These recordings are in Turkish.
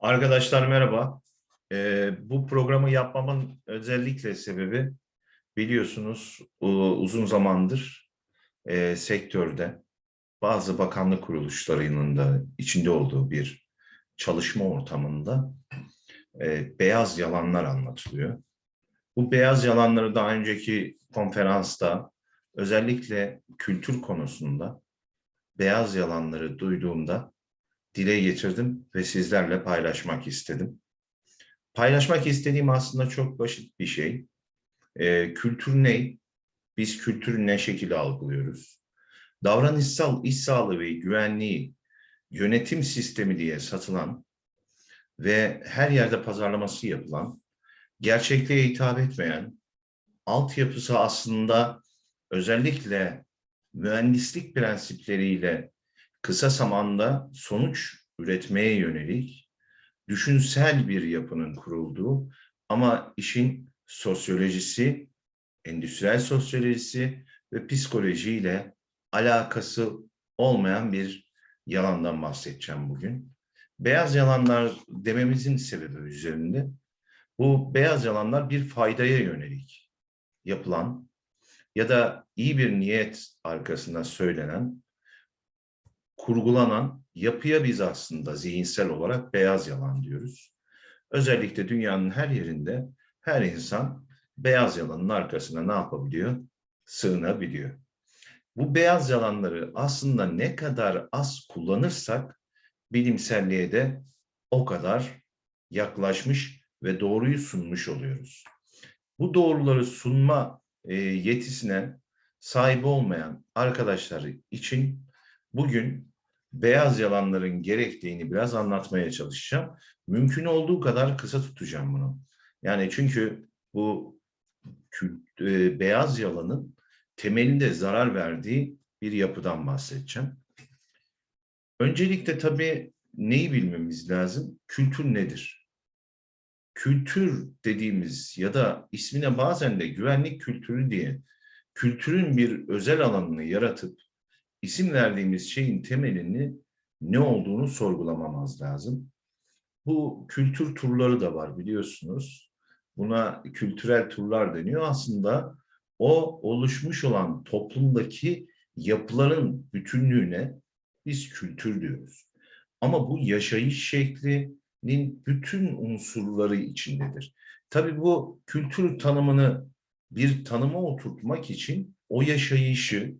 Arkadaşlar merhaba. Ee, bu programı yapmamın özellikle sebebi biliyorsunuz u- uzun zamandır e, sektörde bazı bakanlık kuruluşlarının da içinde olduğu bir çalışma ortamında e, beyaz yalanlar anlatılıyor. Bu beyaz yalanları daha önceki konferansta özellikle kültür konusunda beyaz yalanları duyduğumda dile getirdim ve sizlerle paylaşmak istedim. Paylaşmak istediğim aslında çok basit bir şey. Ee, kültür ne? Biz kültürü ne şekilde algılıyoruz? Davranışsal iş sağlığı ve güvenliği yönetim sistemi diye satılan ve her yerde pazarlaması yapılan, gerçekliğe hitap etmeyen, altyapısı aslında özellikle mühendislik prensipleriyle kısa zamanda sonuç üretmeye yönelik düşünsel bir yapının kurulduğu ama işin sosyolojisi, endüstriyel sosyolojisi ve psikolojiyle alakası olmayan bir yalandan bahsedeceğim bugün. Beyaz yalanlar dememizin sebebi üzerinde bu beyaz yalanlar bir faydaya yönelik yapılan ya da iyi bir niyet arkasında söylenen kurgulanan yapıya biz aslında zihinsel olarak beyaz yalan diyoruz. Özellikle dünyanın her yerinde her insan beyaz yalanın arkasına ne yapabiliyor? Sığınabiliyor. Bu beyaz yalanları aslında ne kadar az kullanırsak bilimselliğe de o kadar yaklaşmış ve doğruyu sunmuş oluyoruz. Bu doğruları sunma e, yetisine sahip olmayan arkadaşlar için bugün beyaz yalanların gerektiğini biraz anlatmaya çalışacağım. Mümkün olduğu kadar kısa tutacağım bunu. Yani çünkü bu e, beyaz yalanın temelinde zarar verdiği bir yapıdan bahsedeceğim. Öncelikle tabii neyi bilmemiz lazım? Kültür nedir? Kültür dediğimiz ya da ismine bazen de güvenlik kültürü diye kültürün bir özel alanını yaratıp isim verdiğimiz şeyin temelini ne olduğunu sorgulamamız lazım. Bu kültür turları da var biliyorsunuz. Buna kültürel turlar deniyor. Aslında o oluşmuş olan toplumdaki yapıların bütünlüğüne biz kültür diyoruz. Ama bu yaşayış şeklinin bütün unsurları içindedir. Tabii bu kültür tanımını bir tanıma oturtmak için o yaşayışı,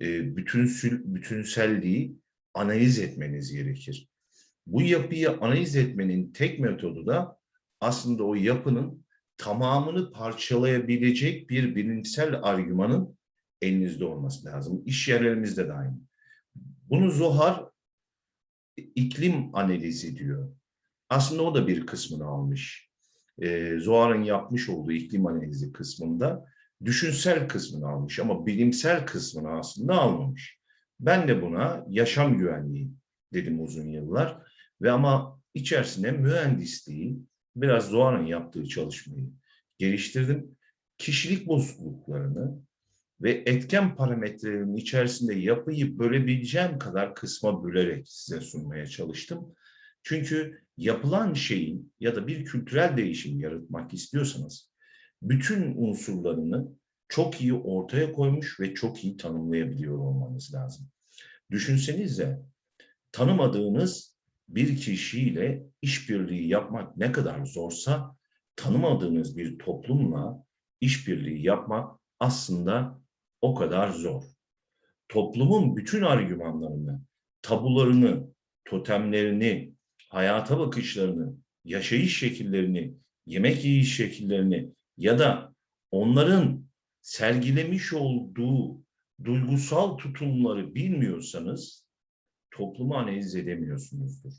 e, bütünsül, bütünselliği analiz etmeniz gerekir. Bu yapıyı analiz etmenin tek metodu da aslında o yapının tamamını parçalayabilecek bir bilimsel argümanın elinizde olması lazım. İş yerlerimizde de aynı. Bunu Zohar iklim analizi diyor. Aslında o da bir kısmını almış. Ee, Zohar'ın yapmış olduğu iklim analizi kısmında düşünsel kısmını almış ama bilimsel kısmını aslında almamış. Ben de buna yaşam güvenliği dedim uzun yıllar ve ama içerisine mühendisliği biraz Doğan'ın yaptığı çalışmayı geliştirdim. Kişilik bozukluklarını ve etken parametrelerinin içerisinde yapıyı bölebileceğim kadar kısma bölerek size sunmaya çalıştım. Çünkü yapılan şeyin ya da bir kültürel değişim yaratmak istiyorsanız bütün unsurlarını çok iyi ortaya koymuş ve çok iyi tanımlayabiliyor olmanız lazım. Düşünsenize tanımadığınız bir kişiyle işbirliği yapmak ne kadar zorsa tanımadığınız bir toplumla işbirliği yapmak aslında o kadar zor. Toplumun bütün argümanlarını, tabularını, totemlerini, hayata bakışlarını, yaşayış şekillerini, yemek yiyiş şekillerini ya da onların sergilemiş olduğu duygusal tutumları bilmiyorsanız toplumu analiz edemiyorsunuzdur.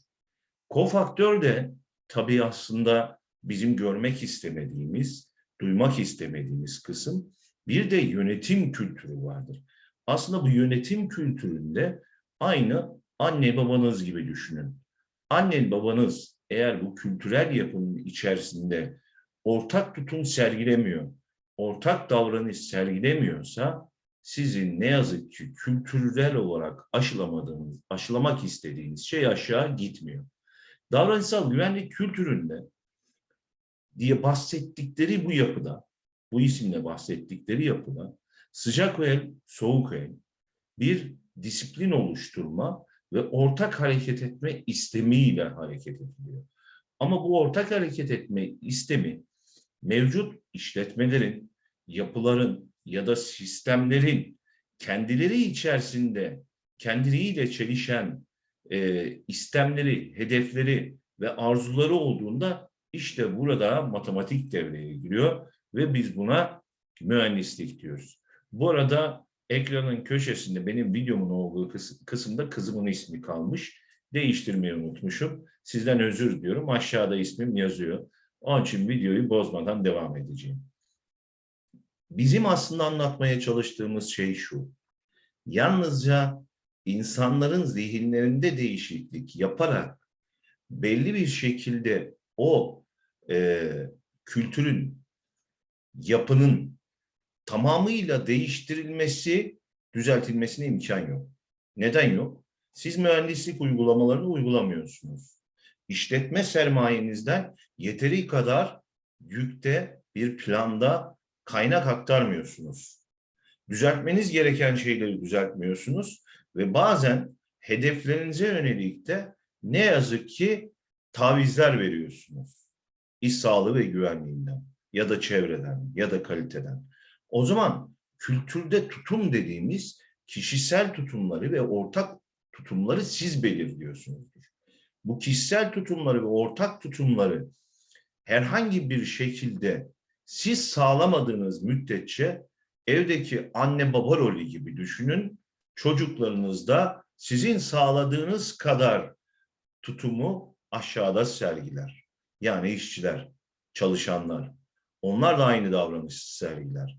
Kofaktör de tabii aslında bizim görmek istemediğimiz, duymak istemediğimiz kısım bir de yönetim kültürü vardır. Aslında bu yönetim kültüründe aynı anne babanız gibi düşünün. Anne babanız eğer bu kültürel yapının içerisinde ortak tutum sergilemiyor, ortak davranış sergilemiyorsa sizin ne yazık ki kültürel olarak aşılamadığınız, aşılamak istediğiniz şey aşağı gitmiyor. Davranışsal güvenlik kültüründe diye bahsettikleri bu yapıda, bu isimle bahsettikleri yapıda sıcak el, soğuk el bir disiplin oluşturma ve ortak hareket etme istemiyle hareket ediliyor. Ama bu ortak hareket etme istemi mevcut işletmelerin, yapıların ya da sistemlerin kendileri içerisinde kendileriyle çelişen e, istemleri, hedefleri ve arzuları olduğunda işte burada matematik devreye giriyor ve biz buna mühendislik diyoruz. Bu arada ekranın köşesinde benim videomun olduğu kıs- kısımda kızımın ismi kalmış. Değiştirmeyi unutmuşum. Sizden özür diliyorum. Aşağıda ismim yazıyor. Onun için videoyu bozmadan devam edeceğim. Bizim aslında anlatmaya çalıştığımız şey şu. Yalnızca insanların zihinlerinde değişiklik yaparak belli bir şekilde o e, kültürün, yapının tamamıyla değiştirilmesi, düzeltilmesine imkan yok. Neden yok? Siz mühendislik uygulamalarını uygulamıyorsunuz. İşletme sermayenizden yeteri kadar yükte bir planda kaynak aktarmıyorsunuz. Düzeltmeniz gereken şeyleri düzeltmiyorsunuz ve bazen hedeflerinize yönelik de ne yazık ki tavizler veriyorsunuz. İş sağlığı ve güvenliğinden ya da çevreden ya da kaliteden. O zaman kültürde tutum dediğimiz kişisel tutumları ve ortak tutumları siz belirliyorsunuzdur. Bu kişisel tutumları ve ortak tutumları herhangi bir şekilde siz sağlamadığınız müddetçe evdeki anne baba rolü gibi düşünün. Çocuklarınız da sizin sağladığınız kadar tutumu aşağıda sergiler. Yani işçiler, çalışanlar. Onlar da aynı davranışı sergiler.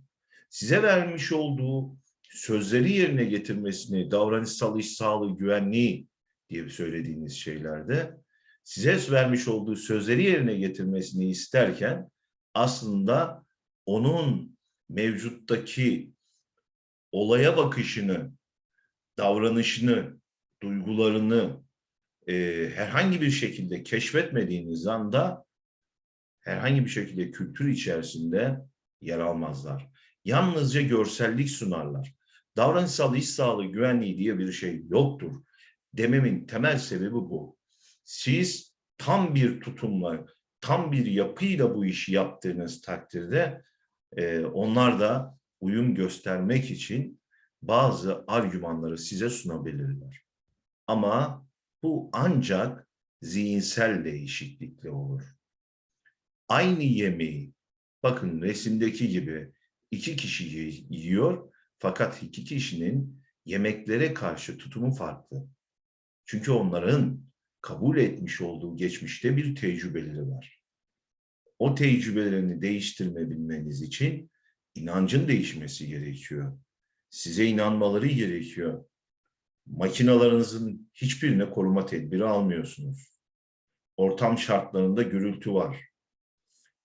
Size vermiş olduğu sözleri yerine getirmesini, davranışsal iş sağlığı, güvenliği diye söylediğiniz şeylerde size vermiş olduğu sözleri yerine getirmesini isterken aslında onun mevcuttaki olaya bakışını, davranışını, duygularını e, herhangi bir şekilde keşfetmediğiniz anda herhangi bir şekilde kültür içerisinde yer almazlar. Yalnızca görsellik sunarlar. Davranışsal iş sağlığı güvenliği diye bir şey yoktur. Dememin temel sebebi bu. Siz tam bir tutumla, tam bir yapıyla bu işi yaptığınız takdirde e, onlar da uyum göstermek için bazı argümanları size sunabilirler. Ama bu ancak zihinsel değişiklikle olur. Aynı yemeği, bakın resimdeki gibi iki kişi yiyor fakat iki kişinin yemeklere karşı tutumu farklı. Çünkü onların kabul etmiş olduğu geçmişte bir tecrübeleri var. O tecrübelerini değiştirme bilmeniz için inancın değişmesi gerekiyor. Size inanmaları gerekiyor. Makinalarınızın hiçbirine koruma tedbiri almıyorsunuz. Ortam şartlarında gürültü var.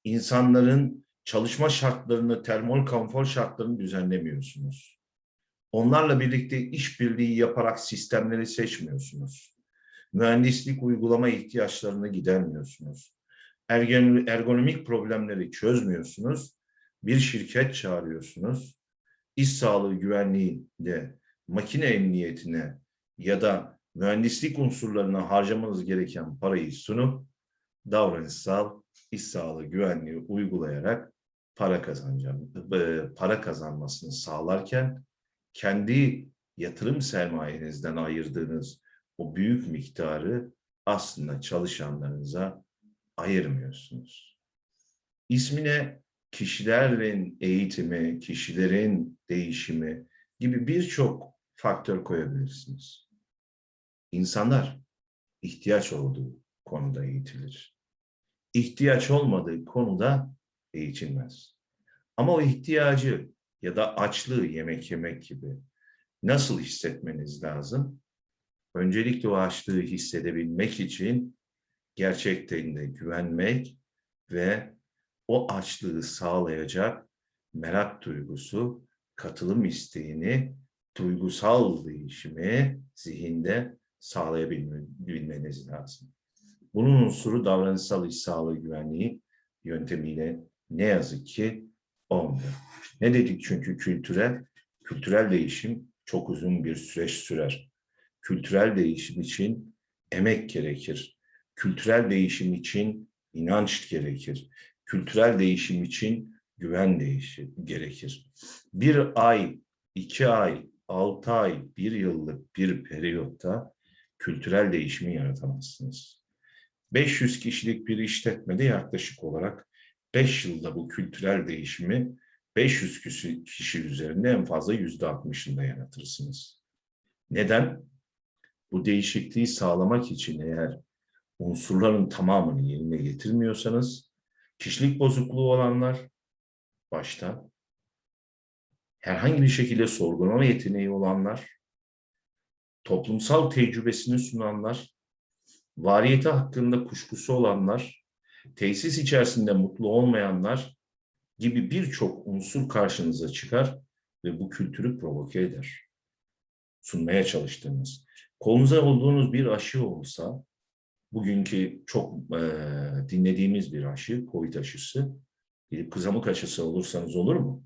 İnsanların çalışma şartlarını, termal konfor şartlarını düzenlemiyorsunuz. Onlarla birlikte işbirliği yaparak sistemleri seçmiyorsunuz. Mühendislik uygulama ihtiyaçlarını gidermiyorsunuz. Ergonomik problemleri çözmüyorsunuz. Bir şirket çağırıyorsunuz. İş sağlığı güvenliğinde makine emniyetine ya da mühendislik unsurlarına harcamanız gereken parayı sunup davranışsal iş sağlığı güvenliği uygulayarak para kazanacağım, e, para kazanmasını sağlarken kendi yatırım sermayenizden ayırdığınız o büyük miktarı aslında çalışanlarınıza ayırmıyorsunuz. İsmine kişilerin eğitimi, kişilerin değişimi gibi birçok faktör koyabilirsiniz. İnsanlar ihtiyaç olduğu konuda eğitilir. İhtiyaç olmadığı konuda eğitilmez. Ama o ihtiyacı ya da açlığı yemek yemek gibi nasıl hissetmeniz lazım? Öncelikle o açlığı hissedebilmek için gerçekten de güvenmek ve o açlığı sağlayacak merak duygusu, katılım isteğini, duygusal değişimi zihinde sağlayabilmeniz lazım. Bunun unsuru davranışsal iş sağlığı güvenliği yöntemiyle ne yazık ki olmuyor. Ne dedik çünkü kültürel? Kültürel değişim çok uzun bir süreç sürer. Kültürel değişim için emek gerekir. Kültürel değişim için inanç gerekir. Kültürel değişim için güven değişir, gerekir. Bir ay, iki ay, altı ay, bir yıllık bir periyotta kültürel değişimi yaratamazsınız. 500 kişilik bir işletmede yaklaşık olarak 5 yılda bu kültürel değişimi 500 kişi, üzerinde en fazla yüzde 60'ında yaratırsınız. Neden? Bu değişikliği sağlamak için eğer unsurların tamamını yerine getirmiyorsanız, kişilik bozukluğu olanlar başta, herhangi bir şekilde sorgulama yeteneği olanlar, toplumsal tecrübesini sunanlar, variyeti hakkında kuşkusu olanlar, tesis içerisinde mutlu olmayanlar gibi birçok unsur karşınıza çıkar ve bu kültürü provoke eder. Sunmaya çalıştığınız. Kolunuza olduğunuz bir aşı olsa, bugünkü çok e, dinlediğimiz bir aşı, COVID aşısı, gidip kızamık aşısı olursanız olur mu?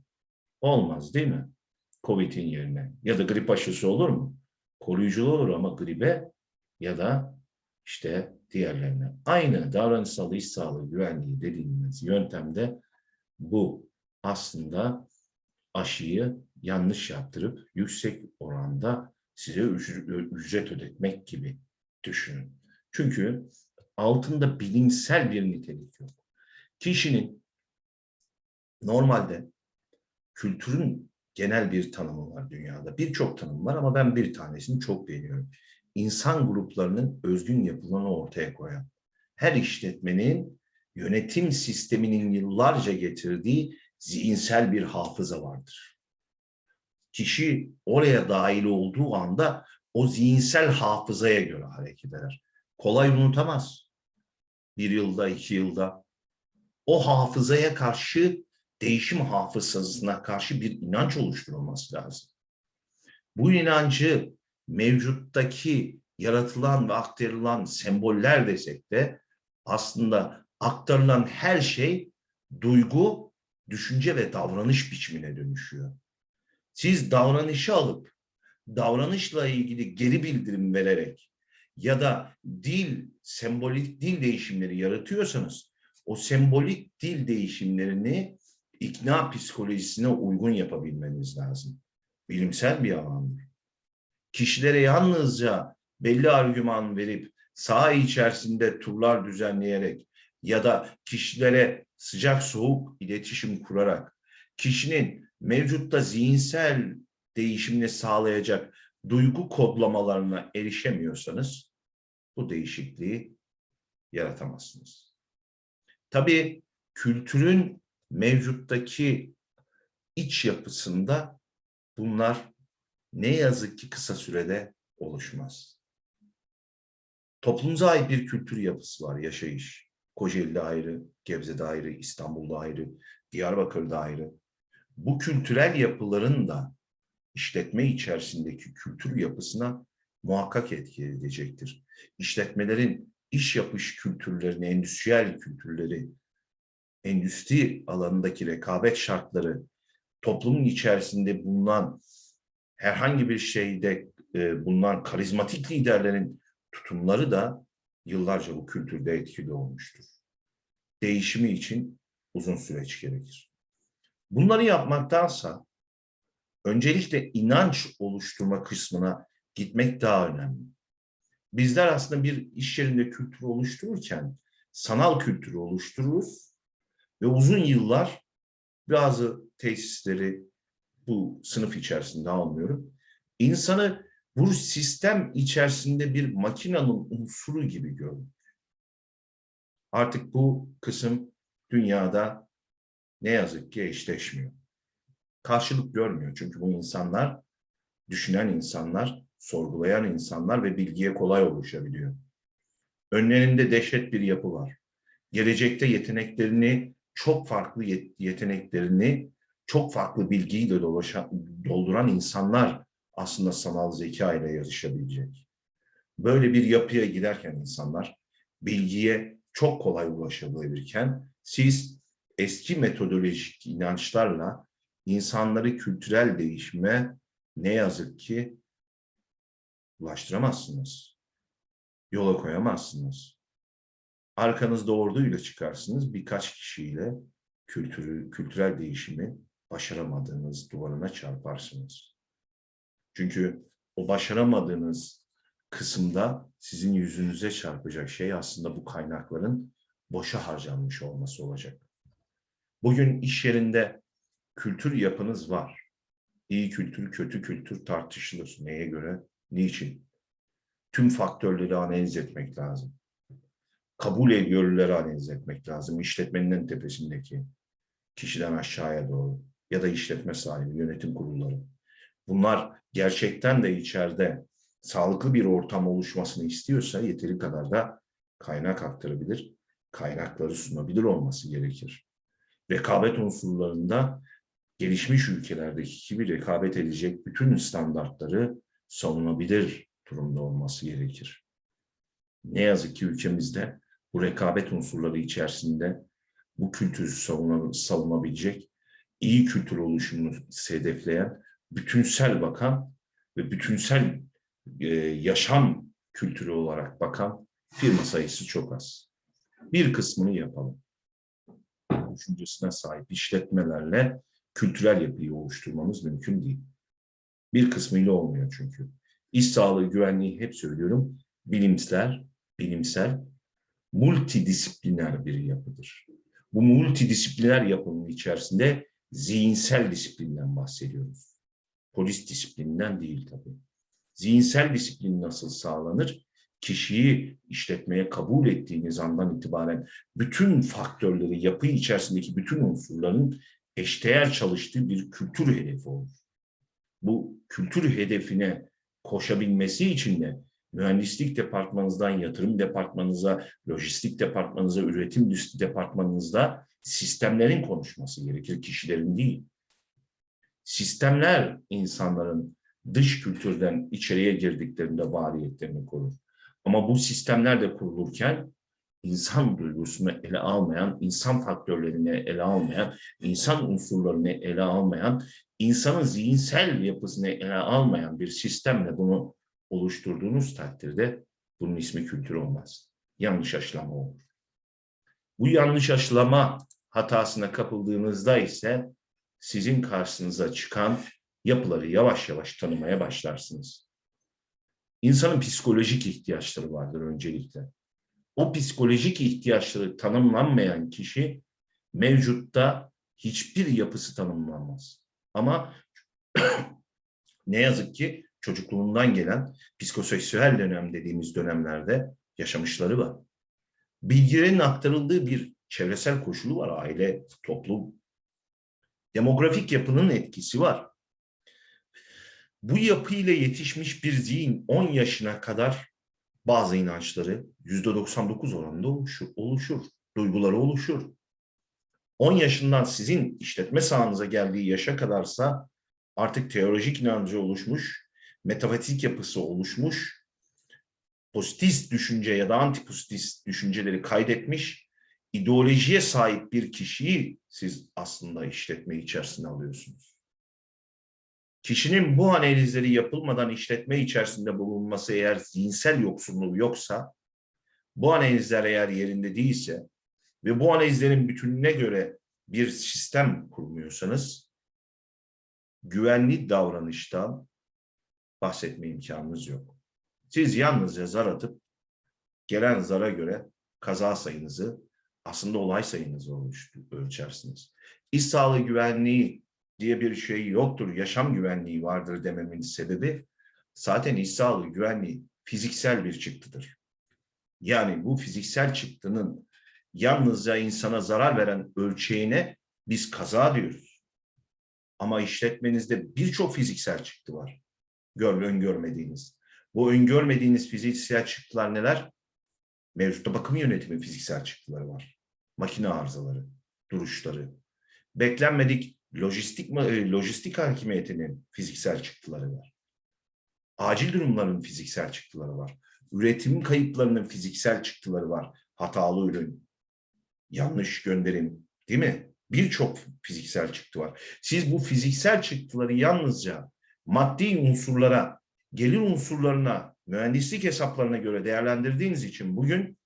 Olmaz değil mi? COVID'in yerine. Ya da grip aşısı olur mu? Koruyucu olur ama gribe ya da işte diğerlerine. Aynı davranışsal iş sağlığı güvenliği dediğimiz yöntemde bu aslında aşıyı yanlış yaptırıp yüksek oranda size ücret ödetmek gibi düşünün. Çünkü altında bilimsel bir nitelik yok. Kişinin normalde kültürün genel bir tanımı var dünyada. Birçok tanım var ama ben bir tanesini çok beğeniyorum. İnsan gruplarının özgün yapılanı ortaya koyan, her işletmenin yönetim sisteminin yıllarca getirdiği zihinsel bir hafıza vardır. Kişi oraya dahil olduğu anda o zihinsel hafızaya göre hareket eder. Kolay unutamaz. Bir yılda, iki yılda. O hafızaya karşı, değişim hafızasına karşı bir inanç oluşturulması lazım. Bu inancı mevcuttaki yaratılan ve aktarılan semboller desek de aslında aktarılan her şey duygu, düşünce ve davranış biçimine dönüşüyor. Siz davranışı alıp davranışla ilgili geri bildirim vererek ya da dil, sembolik dil değişimleri yaratıyorsanız o sembolik dil değişimlerini ikna psikolojisine uygun yapabilmeniz lazım. Bilimsel bir alandır. Kişilere yalnızca belli argüman verip saha içerisinde turlar düzenleyerek ya da kişilere sıcak soğuk iletişim kurarak kişinin mevcutta zihinsel değişimini sağlayacak duygu kodlamalarına erişemiyorsanız bu değişikliği yaratamazsınız. Tabii kültürün mevcuttaki iç yapısında bunlar ne yazık ki kısa sürede oluşmaz. Toplumuza ait bir kültür yapısı var, yaşayış. Kocaeli'de ayrı, Gebze'de ayrı, İstanbul'da ayrı, Diyarbakır'da ayrı. Bu kültürel yapıların da işletme içerisindeki kültür yapısına muhakkak etki edecektir. İşletmelerin iş yapış kültürlerini, endüstriyel kültürleri, endüstri alanındaki rekabet şartları, toplumun içerisinde bulunan herhangi bir şeyde e, bulunan karizmatik liderlerin tutumları da yıllarca bu kültürde etkili olmuştur. Değişimi için uzun süreç gerekir. Bunları yapmaktansa öncelikle inanç oluşturma kısmına gitmek daha önemli. Bizler aslında bir iş yerinde kültürü oluştururken sanal kültürü oluştururuz ve uzun yıllar bazı tesisleri bu sınıf içerisinde almıyorum. İnsanı bu sistem içerisinde bir makinenin unsuru gibi görmek. Artık bu kısım dünyada ne yazık ki eşleşmiyor. Karşılık görmüyor çünkü bu insanlar düşünen insanlar, sorgulayan insanlar ve bilgiye kolay ulaşabiliyor. Önlerinde dehşet bir yapı var. Gelecekte yeteneklerini, çok farklı yeteneklerini, çok farklı bilgiyle dolaşan, dolduran insanlar aslında sanal zeka ile yarışabilecek. Böyle bir yapıya giderken insanlar bilgiye çok kolay ulaşabilirken siz eski metodolojik inançlarla insanları kültürel değişime ne yazık ki ulaştıramazsınız. Yola koyamazsınız. Arkanızda orduyla çıkarsınız birkaç kişiyle kültürü, kültürel değişimi başaramadığınız duvarına çarparsınız. Çünkü o başaramadığınız kısımda sizin yüzünüze çarpacak şey aslında bu kaynakların boşa harcanmış olması olacak. Bugün iş yerinde kültür yapınız var. İyi kültür, kötü kültür tartışılır. Neye göre, niçin? Tüm faktörleri analiz etmek lazım. Kabul ediyorları analiz etmek lazım. İşletmenin en tepesindeki kişiden aşağıya doğru ya da işletme sahibi, yönetim kurulları. Bunlar gerçekten de içeride sağlıklı bir ortam oluşmasını istiyorsa yeteri kadar da kaynak aktarabilir, kaynakları sunabilir olması gerekir. Rekabet unsurlarında gelişmiş ülkelerdeki gibi rekabet edecek bütün standartları savunabilir durumda olması gerekir. Ne yazık ki ülkemizde bu rekabet unsurları içerisinde bu kültürü savuna- savunabilecek iyi kültür oluşumunu hedefleyen, bütünsel bakan ve bütünsel e, yaşam kültürü olarak bakan firma sayısı çok az. Bir kısmını yapalım. Düşüncesine sahip işletmelerle kültürel yapıyı oluşturmamız mümkün değil. Bir kısmıyla olmuyor çünkü. İş sağlığı güvenliği hep söylüyorum. Bilimsel, bilimsel, multidisipliner bir yapıdır. Bu multidisipliner yapının içerisinde zihinsel disiplinden bahsediyoruz. Polis disiplininden değil tabii. Zihinsel disiplin nasıl sağlanır? Kişiyi işletmeye kabul ettiğiniz andan itibaren bütün faktörleri, yapı içerisindeki bütün unsurların eşdeğer çalıştığı bir kültür hedefi olur. Bu kültür hedefine koşabilmesi için de mühendislik departmanınızdan yatırım departmanınıza, lojistik departmanınıza, üretim departmanınızda sistemlerin konuşması gerekir, kişilerin değil. Sistemler insanların dış kültürden içeriye girdiklerinde variyetlerini korur. Ama bu sistemler de kurulurken insan duygusunu ele almayan, insan faktörlerini ele almayan, insan unsurlarını ele almayan, insanın zihinsel yapısını ele almayan bir sistemle bunu oluşturduğunuz takdirde bunun ismi kültür olmaz. Yanlış aşılama olur. Bu yanlış aşılama hatasına kapıldığınızda ise sizin karşınıza çıkan yapıları yavaş yavaş tanımaya başlarsınız. İnsanın psikolojik ihtiyaçları vardır öncelikle. O psikolojik ihtiyaçları tanımlanmayan kişi mevcutta hiçbir yapısı tanımlanmaz. Ama ne yazık ki çocukluğundan gelen psikoseksüel dönem dediğimiz dönemlerde yaşamışları var. Bilgilerin aktarıldığı bir çevresel koşulu var, aile, toplum. Demografik yapının etkisi var. Bu yapıyla yetişmiş bir zihin 10 yaşına kadar bazı inançları %99 oranında oluşur, oluşur, duyguları oluşur. 10 yaşından sizin işletme sahanıza geldiği yaşa kadarsa artık teolojik inancı oluşmuş, metafizik yapısı oluşmuş, pozitif düşünce ya da antipozitif düşünceleri kaydetmiş, ideolojiye sahip bir kişiyi siz aslında işletme içerisine alıyorsunuz. Kişinin bu analizleri yapılmadan işletme içerisinde bulunması eğer zihinsel yoksunluğu yoksa, bu analizler eğer yerinde değilse ve bu analizlerin bütününe göre bir sistem kurmuyorsanız, güvenli davranıştan bahsetme imkanınız yok. Siz yalnızca zar atıp gelen zara göre kaza sayınızı aslında olay sayınızı ölçersiniz. İş sağlığı güvenliği diye bir şey yoktur, yaşam güvenliği vardır dememin sebebi zaten iş sağlığı güvenliği fiziksel bir çıktıdır. Yani bu fiziksel çıktının yalnızca insana zarar veren ölçeğine biz kaza diyoruz. Ama işletmenizde birçok fiziksel çıktı var. Gör, öngörmediğiniz. Bu öngörmediğiniz fiziksel çıktılar neler? Mevcutta bakım yönetimi fiziksel çıktıları var. Makine arızaları, duruşları. Beklenmedik lojistik lojistik hakimiyetinin fiziksel çıktıları var. Acil durumların fiziksel çıktıları var. üretim kayıplarının fiziksel çıktıları var. Hatalı ürün, yanlış gönderim, değil mi? Birçok fiziksel çıktı var. Siz bu fiziksel çıktıları yalnızca maddi unsurlara, gelir unsurlarına, mühendislik hesaplarına göre değerlendirdiğiniz için bugün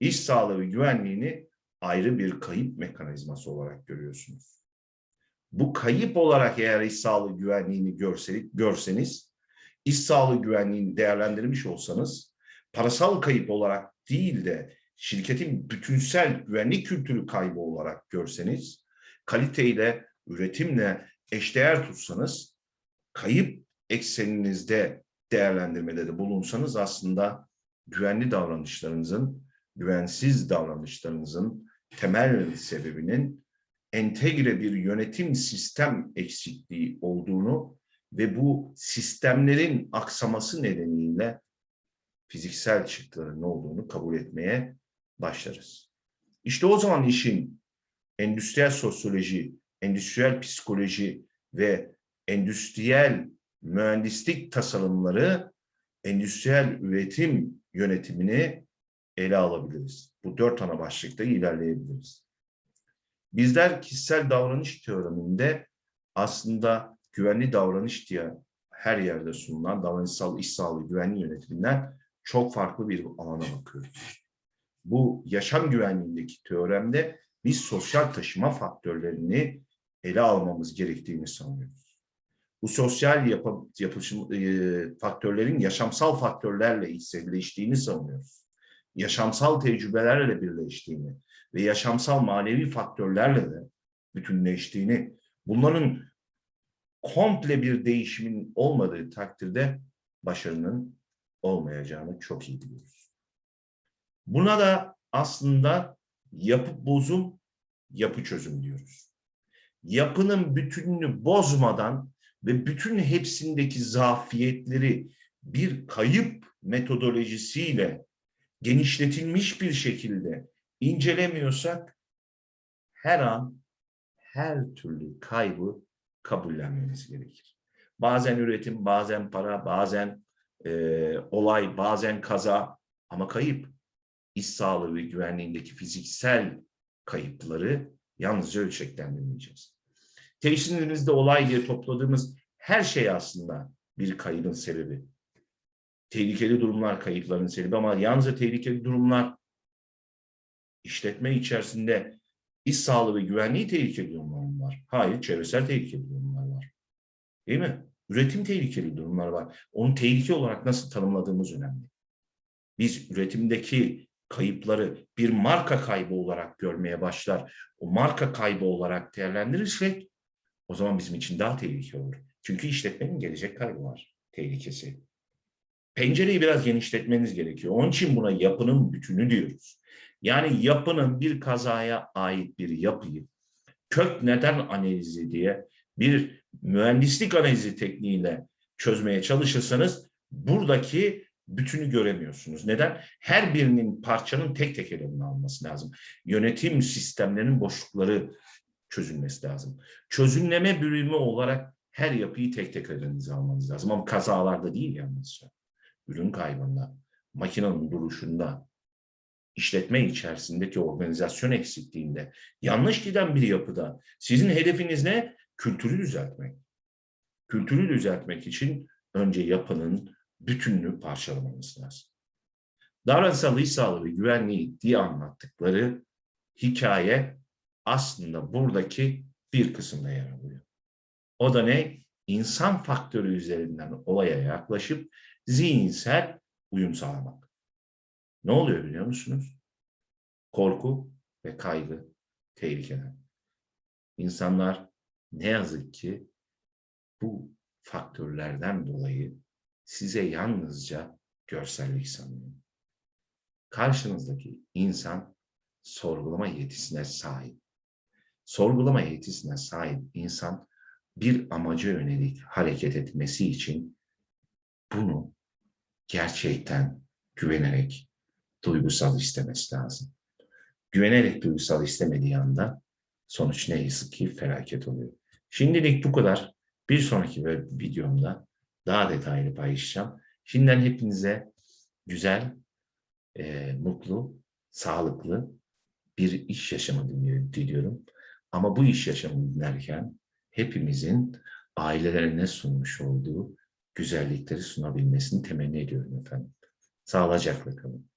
iş sağlığı ve güvenliğini ayrı bir kayıp mekanizması olarak görüyorsunuz. Bu kayıp olarak eğer iş sağlığı güvenliğini görseniz, görseniz, iş sağlığı güvenliğini değerlendirmiş olsanız, parasal kayıp olarak değil de şirketin bütünsel güvenlik kültürü kaybı olarak görseniz, kaliteyle, üretimle eşdeğer tutsanız, kayıp ekseninizde değerlendirmede de bulunsanız aslında güvenli davranışlarınızın, güvensiz davranışlarınızın temel sebebinin entegre bir yönetim sistem eksikliği olduğunu ve bu sistemlerin aksaması nedeniyle fiziksel çıktıların ne olduğunu kabul etmeye başlarız. İşte o zaman işin endüstriyel sosyoloji, endüstriyel psikoloji ve endüstriyel mühendislik tasarımları endüstriyel üretim yönetimini ele alabiliriz. Bu dört ana başlıkta ilerleyebiliriz. Bizler kişisel davranış teoreminde aslında güvenli davranış diye her yerde sunulan davranışsal iş sağlığı güvenli yönetiminden çok farklı bir alana bakıyoruz. Bu yaşam güvenliğindeki teoremde biz sosyal taşıma faktörlerini ele almamız gerektiğini sanıyoruz. Bu sosyal yapı, yapışım, e, faktörlerin yaşamsal faktörlerle içselleştiğini savunuyoruz. Yaşamsal tecrübelerle birleştiğini ve yaşamsal manevi faktörlerle de bütünleştiğini, bunların komple bir değişimin olmadığı takdirde başarının olmayacağını çok iyi biliyoruz. Buna da aslında yapı bozum, yapı çözüm diyoruz. Yapının bütününü bozmadan ve bütün hepsindeki zafiyetleri bir kayıp metodolojisiyle genişletilmiş bir şekilde incelemiyorsak her an her türlü kaybı kabullenmemiz gerekir. Bazen üretim, bazen para, bazen e, olay, bazen kaza ama kayıp. İş sağlığı ve güvenliğindeki fiziksel kayıpları yalnızca ölçeklendirmeyeceğiz. Tesisinizde olay diye topladığımız her şey aslında bir kaybın sebebi. Tehlikeli durumlar kayıpların sebebi ama yalnızca tehlikeli durumlar işletme içerisinde iş sağlığı ve güvenliği tehlikeli durumlar var? Hayır, çevresel tehlikeli durumlar var. Değil mi? Üretim tehlikeli durumlar var. Onu tehlike olarak nasıl tanımladığımız önemli. Biz üretimdeki kayıpları bir marka kaybı olarak görmeye başlar. O marka kaybı olarak değerlendirirsek o zaman bizim için daha tehlikeli olur. Çünkü işletmenin gelecek kaybı var, tehlikesi. Pencereyi biraz genişletmeniz gerekiyor. Onun için buna yapının bütünü diyoruz. Yani yapının bir kazaya ait bir yapıyı kök neden analizi diye bir mühendislik analizi tekniğiyle çözmeye çalışırsanız buradaki bütünü göremiyorsunuz. Neden? Her birinin parçanın tek tek ele alması lazım. Yönetim sistemlerinin boşlukları çözülmesi lazım. Çözümleme bölümü olarak her yapıyı tek tek elinize almanız lazım. Ama kazalarda değil yalnızca. Ürün kaybında, makinenin duruşunda, işletme içerisindeki organizasyon eksikliğinde, yanlış giden bir yapıda sizin hedefiniz ne? Kültürü düzeltmek. Kültürü düzeltmek için önce yapının bütününü parçalamanız lazım. Davranışsal iş sağlığı ve güvenliği diye anlattıkları hikaye aslında buradaki bir kısımda yer alıyor. O da ne? İnsan faktörü üzerinden olaya yaklaşıp zihinsel uyum sağlamak. Ne oluyor biliyor musunuz? Korku ve kaygı tehlikeler. İnsanlar ne yazık ki bu faktörlerden dolayı size yalnızca görsellik sanıyor. Karşınızdaki insan sorgulama yetisine sahip. Sorgulama yetisine sahip insan bir amaca yönelik hareket etmesi için bunu gerçekten güvenerek duygusal istemesi lazım. Güvenerek duygusal istemediği anda sonuç ne yazık ki felaket oluyor. Şimdilik bu kadar. Bir sonraki videomda daha detaylı paylaşacağım. Şimdiden hepinize güzel, e, mutlu, sağlıklı bir iş yaşamı dili- diliyorum. Ama bu iş yaşamı dinlerken hepimizin ailelerine sunmuş olduğu güzellikleri sunabilmesini temenni ediyorum efendim. Sağlıcakla kalın.